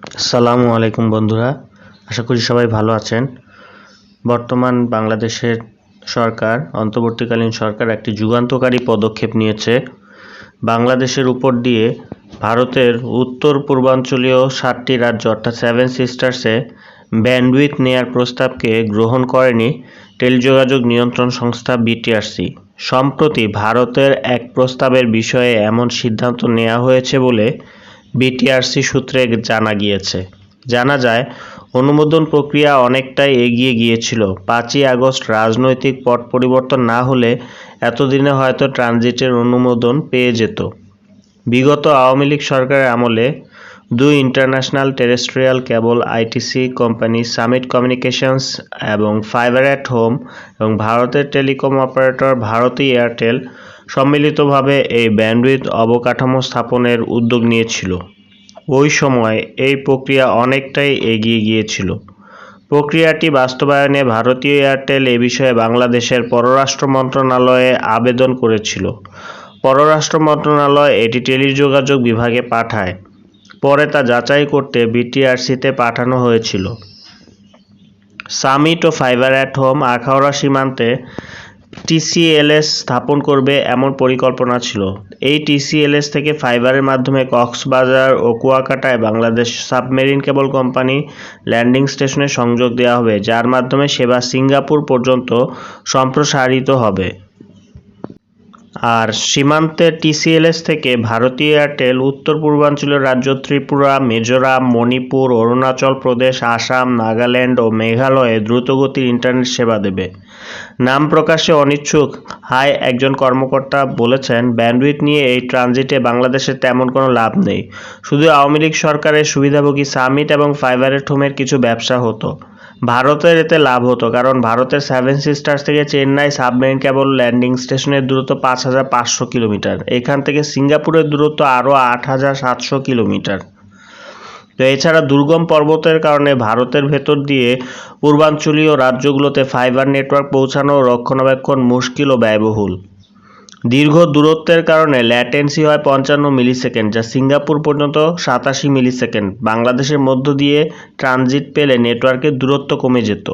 আসসালামু আলাইকুম বন্ধুরা, আশা করি সবাই ভালো আছেন। বর্তমান বাংলাদেশের সরকার, অন্তর্বর্তীকালীন সরকার একটি যুগান্তকারী পদক্ষেপ নিয়েছে। বাংলাদেশের উপর দিয়ে ভারতের উত্তর পূর্বাঞ্চলীয় সাতটি রাজ্য, অর্থাৎ সেভেন সিস্টার্সে ব্যান্ডউইথ নেয়ার প্রস্তাবকে গ্রহণ করেনি টেলিযোগাযোগ নিয়ন্ত্রণ সংস্থা বিটিআরসি সম্প্রতি ভারতের এক প্রস্তাবের বিষয়ে এমন সিদ্ধান্ত নেওয়া হয়েছে বলে বিটিআরসি সূত্রে জানা গিয়েছে। জানা যায়, অনুমোদন প্রক্রিয়া অনেকটাই এগিয়ে গিয়েছিল। পাঁচই আগস্ট রাজনৈতিক পট পরিবর্তন না হলে এতদিনে হয়তো ট্রানজিটের অনুমোদন পেয়ে যেত। বিগত আওয়ামী লীগ সরকারের আমলে দুই international terrestrial cable ITC company Summit communications এবং ফাইবার অ্যাট হোম এবং ভারতের টেলিকম অপারেটর ভারতী এয়ারটেল সম্মিলিতভাবে এই ব্যান্ডউইথ অবকাঠামো স্থাপনের উদ্যোগ নিয়েছিল। ওই সময় এই প্রক্রিয়া অনেকটাই এগিয়ে গিয়েছিল। প্রক্রিয়াটি বাস্তবায়নে ভারতীয় এয়ারটেল এ বিষয়ে বাংলাদেশের পররাষ্ট্র মন্ত্রণালয়ে আবেদন করেছিল। পররাষ্ট্র মন্ত্রণালয় এটি টেলিযোগাযোগ বিভাগে পাঠায়। পরে তা যাচাই করতে বিটিআরসিতে পাঠানো হয়েছিল। সামিট ও ফাইবার অ্যাট হোম আখাউড়া সীমান্তে টিসিএলএস স্থাপন করবে এমন পরিকল্পনা ছিল। এই টিসিএলএস থেকে ফাইবারের মাধ্যমে কক্সবাজার ও কুয়াকাটায় Bangladesh submarine cable company landing স্টেশনে সংযোগ দেওয়া হবে, যার মাধ্যমে সেবা সিঙ্গাপুর পর্যন্ত সম্প্রসারিত হবে। আর সীমান্তে টিসিএলএস থেকে ভারতীয় এয়ারটেল উত্তর পূর্বাঞ্চলের রাজ্য ত্রিপুরা, মিজোরাম, মণিপুর, অরুণাচল প্রদেশ, আসাম, নাগাল্যান্ড ও মেঘালয়ে দ্রুতগতির ইন্টারনেট সেবা দেবে। নাম প্রকাশে অনিচ্ছুক হাই একজন কর্মকর্তা বলেছেন, ব্যান্ডউইথ নিয়ে এই ট্রানজিটে বাংলাদেশের তেমন কোনো লাভ নেই। শুধু আওয়ামী লীগ সরকারের সুবিধাভোগী সামিট এবং ফাইবারের ঠোমের কিছু ব্যবসা হতো। ভারতের এতে লাভ হতো, কারণ ভারতের সেভেন সিস্টার্স থেকে চেন্নাই সাবমেরিন কেবল ল্যান্ডিং স্টেশনের দূরত্ব পাঁচ হাজার পাঁচশো কিলোমিটার। এখান থেকে সিঙ্গাপুরের দূরত্ব আরও আট হাজার সাতশো কিলোমিটার। তো এছাড়া দুর্গম পর্বতের কারণে ভারতের ভেতর দিয়ে পূর্বাঞ্চলীয় রাজ্যগুলোতে ফাইবার নেটওয়ার্ক পৌঁছানো রক্ষণাবেক্ষণ মুশকিল ও ব্যয়বহুল। দীর্ঘ দূরত্বের কারণে ল্যাটেন্সি হয় পঞ্চান্ন মিলিসেকেন্ড, যা সিঙ্গাপুর পর্যন্ত সাতাশি মিলিসেকেন্ড। বাংলাদেশের মধ্য দিয়ে ট্রানজিট পেলে নেটওয়ার্কের দূরত্ব কমে যেত।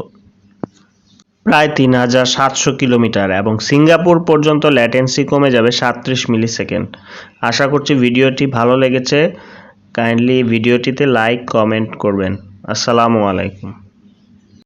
প্রায় তিন হাজার সাতশো কিলোমিটার এবং সিঙ্গাপুর পর্যন্ত ল্যাটেন্সি কমে যাবে সাতত্রিশ মিলিসেকেন্ড। আশা করছি ভিডিওটি ভালো লেগেছে। কাইন্ডলি ভিডিওটিতে লাইক, কমেন্ট করবেন। আসসালামু আলাইকুম।